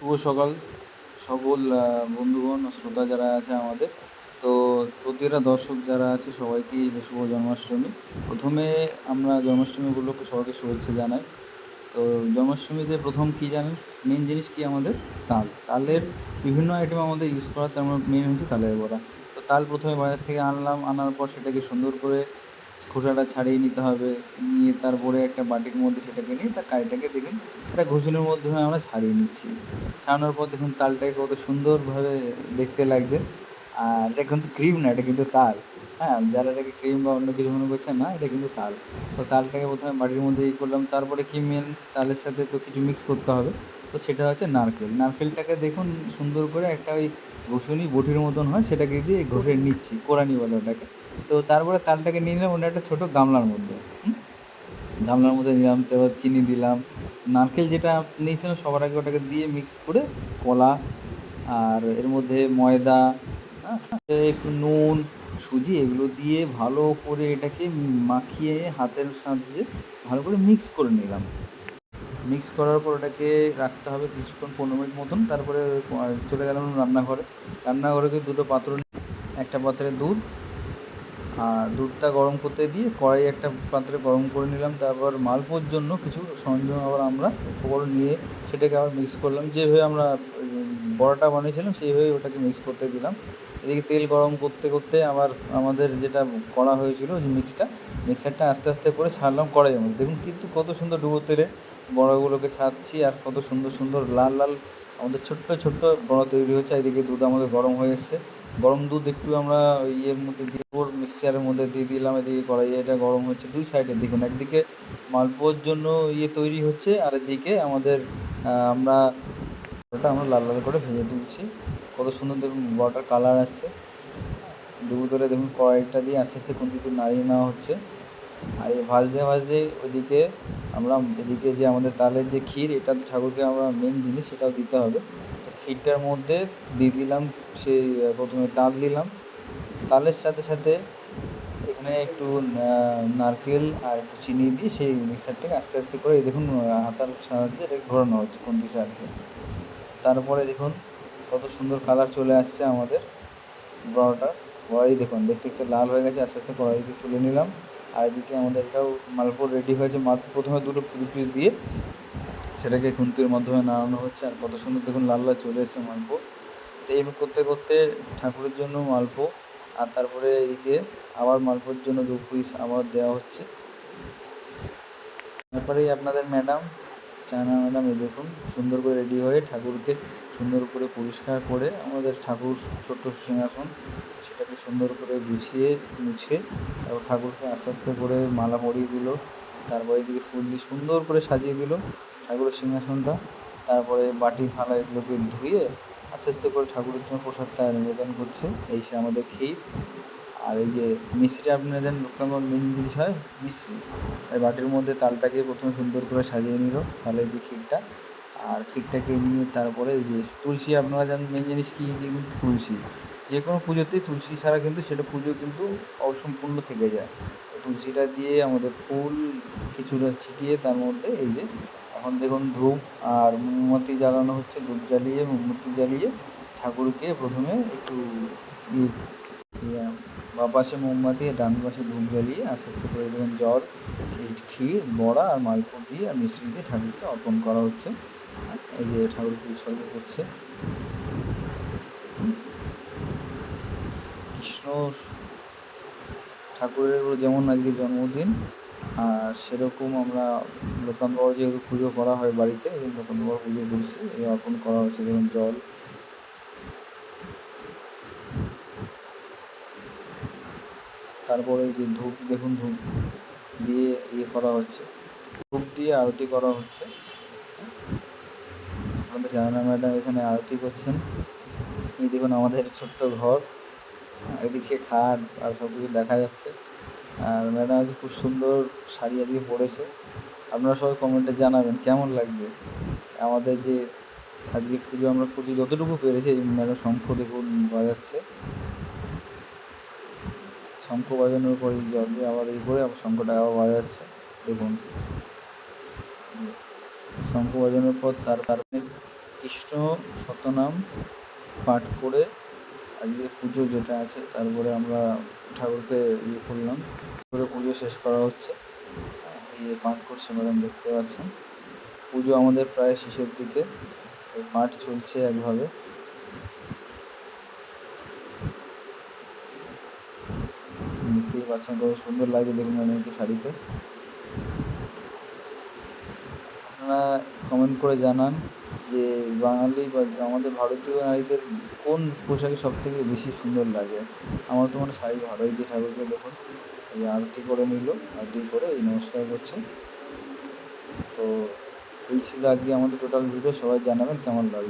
শুভ সকাল সকল বন্ধুগণ শ্রোতা যারা আছে আমাদের। তো প্রতিটা দর্শক যারা আছে, সবাইকেই শুভ জন্মাষ্টমী। প্রথমে আমরা জন্মাষ্টমী উপলক্ষে সবাইকে শুভেচ্ছা জানাই। তো জন্মাষ্টমীতে প্রথম কী জানেন? মেন জিনিস কি আমাদের? তাল। তালের বিভিন্ন আইটেম আমাদের ইউজ করা তার মেন হচ্ছে তালের বড়া। তো তাল প্রথমে বাজার থেকে আনলাম, আনার পর সেটাকে সুন্দর করে খোসাটা ছাড়িয়ে নিতে হবে। নিয়ে তারপরে একটা বাটির মধ্যে সেটাকে নিয়ে তার কাইটাকে দেখুন, একটা ঘুষুনের মাধ্যমে আমরা ছাড়িয়ে নিচ্ছি। ছাড়ানোর পর দেখুন তালটাকে কত সুন্দরভাবে দেখতে লাগছে। আর এটা কিন্তু ক্রিম না, এটা কিন্তু তাল। হ্যাঁ যারা এটাকে ক্রিম বা অন্য কিছু মনে করছেন না, এটা কিন্তু তাল। তো তালটাকে প্রথমে বাটির মধ্যে ই করলাম, তারপরে কি মেন তালের সাথে তো কিছু মিক্স করতে হবে। তো সেটা হচ্ছে নারকেল। নারকেলটাকে দেখুন সুন্দর করে একটা ওই ঘষুনি বটির মতন হয়, সেটাকে দিয়ে ঘষে নিচ্ছি, কোরানি বলে ওটাকে। তো তারপরে তালটাকে নিয়ে নিলাম, ওটা একটা ছোটো গামলার মধ্যে। গামলার মধ্যে নিলাম, তারপর চিনি দিলাম। নারকেল যেটা নিয়েছিলাম, সবার আগে ওটাকে দিয়ে মিক্স করে কলা আর এর মধ্যে ময়দা হ্যাঁ একটু নুন, সুজি, এগুলো দিয়ে ভালো করে এটাকে মাখিয়ে হাতের সাহায্যে ভালো করে মিক্স করে নিলাম। মিক্স করার পর ওটাকে রাখতে হবে কিছুক্ষণ, পনেরো মিনিট মতন। তারপরে চলে গেলাম রান্নাঘরে। রান্নাঘরে দুটো পাত্র একটা পাত্রে দুধ আর দুধটা গরম করতে দিয়ে কড়াই একটা পাত্রে গরম করে নিলাম, তারপর মালপোর জন্য কিছু সরঞ্জাম আবার আমরা উপকরণ নিয়ে সেটাকে আবার মিক্স করলাম। যেভাবে আমরা বড়াটা বানিয়েছিলাম সেইভাবে ওটাকে মিক্স করতে দিলাম। এদিকে তেল গরম করতে করতে আবার আমাদের যেটা করা হয়েছিল যে মিক্সটা মিক্সারটা আস্তে আস্তে করে ছাড়লাম কড়াইয়ের মধ্যে। দেখুন কিন্তু কত সুন্দর ডুবো তেলে বড়াগুলোকে ছাড়ছি আর কত সুন্দর সুন্দর লাল লাল আমাদের ছোট্ট ছোট্ট বড়া তৈরি হচ্ছে, এদিকে দুধ আমাদের গরম হয়ে এসছে। গরম দুধ একটু আমরা ইয়ের মধ্যে দিয়ে মিক্সচারের মধ্যে দিয়ে দিলাম, এদিকে কড়াইয়ে এটা গরম হচ্ছে দুই সাইডে দেখুন, একদিকে মালপোর জন্য ইয়ে তৈরি হচ্ছে, আর এদিকে আমাদের আমরা ওটা আমরা লাল লাল করে ভেজে তুলছি। কত সুন্দর দেখুন বড়াটার কালার আসছে। দুধ ধরে দেখুন, কড়াইটা দিয়ে আস্তে আস্তে কোন দিকে নাড়িয়ে নেওয়া হচ্ছে। আর এই ভাজতে ভাজতে ওইদিকে আমরা এদিকে যে আমাদের তালের যে ক্ষীর, এটা ঠাকুরকে আমরা মেন জিনিস সেটাও দিতে হবে। ক্ষীরটার মধ্যে দিয়ে দিলাম সেই প্রথমে তাল দিলাম। তালের সাথে সাথে এখানে একটু নারকেল আর একটু চিনি দিয়ে সেই মিক্সারটাকে আস্তে আস্তে করে দেখুন হাতার সাহায্যে এটাকে ঘোরানো হচ্ছে কোন খুন্তির সাহায্যে। তারপরে দেখুন কত সুন্দর কালার চলে আসছে আমাদের, বড়াটা। কড়াই দেখুন, দেখতে দেখতে লাল হয়ে গেছে, আস্তে আস্তে কড়াইতে তুলে নিলাম। আর এদিকে আমাদের এটাও মালপোর রেডি হয়েছে। প্রথমে দুটো পিস দিয়ে সেটাকে খুন্তির মাধ্যমে নাড়ানো হচ্ছে। আর কত সুন্দর দেখুন লাল লাল চলে এসেছে মালপো। তো এইভাবে করতে করতে ঠাকুরের জন্য মালপো। আর তারপরে এদিকে আবার মালপোর জন্য দু পিস আবার দেওয়া হচ্ছে। তারপরেই আপনাদের ম্যাডাম চায়না ম্যাডাম এই দেখুন সুন্দর করে রেডি হয়ে ঠাকুরকে সুন্দর করে পরিষ্কার করে আমাদের ঠাকুর ছোট্ট সিংহাসন সেটাকে সুন্দর করে গুছিয়ে মুছে তারপর ঠাকুরকে আস্তে আস্তে করে মালা পরিয়ে দিল। তারপরে এদিকে ফুল দিয়ে সুন্দর করে সাজিয়ে দিল ঠাকুরের সিংহাসনটা। তারপরে বাটি থালা এগুলোকে ধুয়ে আস্তে আস্তে করে ঠাকুরের জন্য প্রসাদটা নিবেদন করছে। এই সে আমাদের ক্ষীর। আর এই যে মিষ্টিটা আপনাদের লোকাঙ্গন মেন জিনিস হয় মিষ্টি। বাটির মধ্যে তালটাকে প্রথমে সুন্দর করে সাজিয়ে নিল। তালের যে ক্ষীরটা আর ক্ষীরটাকে নিয়ে তারপরে যে তুলসী আপনারা জানেন মেন জিনিস কি? তুলসী। যে কোনো পুজোতেই তুলসী ছাড়া কিন্তু সেটা পুজো কিন্তু অসম্পূর্ণ থেকে যায়। তুলসীটা দিয়ে আমাদের ফুল কিছুটা ছিটিয়ে তার মধ্যে এই যে এখন দেখুন ধূপ আর মোমবাতি জ্বালানো হচ্ছে ধূপ জ্বালিয়ে মোমবাতি জ্বালিয়ে ঠাকুরকে প্রথমে একটু ইয়ে, বাঁ পাশে মোমবাতি আর ডান পাশে ধূপ জ্বালিয়ে আস্তে আস্তে করে দেবেন জল, ক্ষীর বড়া আর মালপুর দিয়ে আর মিশ্রি দিয়ে ঠাকুরকে অর্পণ করা হচ্ছে। এই যে ঠাকুরকে উৎসর্গ করছে। কৃষ্ণ ঠাকুরের যেমন আজকে জন্মদিন, আর সেরকম আমরা লোকান বাবা যেহেতু পুজো করা হয় বাড়িতে, এই লোকান বাবা পুজো করছি, এই অর্পণ করা হচ্ছে। যেমন জল তারপরে যে ধূপ, দেখুন ধূপ দিয়ে ইয়ে করা হচ্ছে। ধূপ দিয়ে আরতি করা হচ্ছে। আমাদের জাহানা ম্যাডাম এখানে আরতি করছেন। এই দেখুন আমাদের ছোট্ট ঘর। এদিকে খাট আর সব কিছু দেখা যাচ্ছে। আর ম্যাডাম আজকে খুব সুন্দর শাড়ি আজকে পরেছে। আপনারা সবাই কমেন্টে জানাবেন, কেমন লাগছে? আমাদের যে আজকে পুজো, আমরা পুজো যতটুকু পেরেছি ম্যাডাম শঙ্খ দেখুন বাজাচ্ছে। শঙ্খ বাজানোর পর এই জল আবার এই করে শঙ্খটা আবার বাজাচ্ছে। দেখুন। শঙ্খ বাজানোর পর তার কারণে কৃষ্ণ শতনাম পাঠ করে আজকে পুজো যেটা আছে, তারপরে আমরা ঠাকুরকে ইয়ে করলাম। করে পুজো শেষ করা হচ্ছে। ইয়ে পাঠ করছে ম্যাডাম, দেখতে পাচ্ছেন। পুজো আমাদের প্রায় শেষের দিকে। পাঠ চলছে একভাবে। পাচ্ছেন কত সুন্দর লাগছে দেখুন ম্যাডামকে শাড়িতে। আপনারা কমেন্ট করে জানান যে বাঙালি বা আমাদের ভারতীয় নারীদের কোন পোশাকে সব থেকে বেশি সুন্দর লাগে। আমার তো মানে শাড়ি ভালো যে ঠাকুরকে দেখুন। এই আরতি করে নিল, আরতি করে এই নমস্কার করছে। তো এই ছিল আজকে আমাদের টোটাল ভিডিও সবাই জানাবেন কেমন লাগল।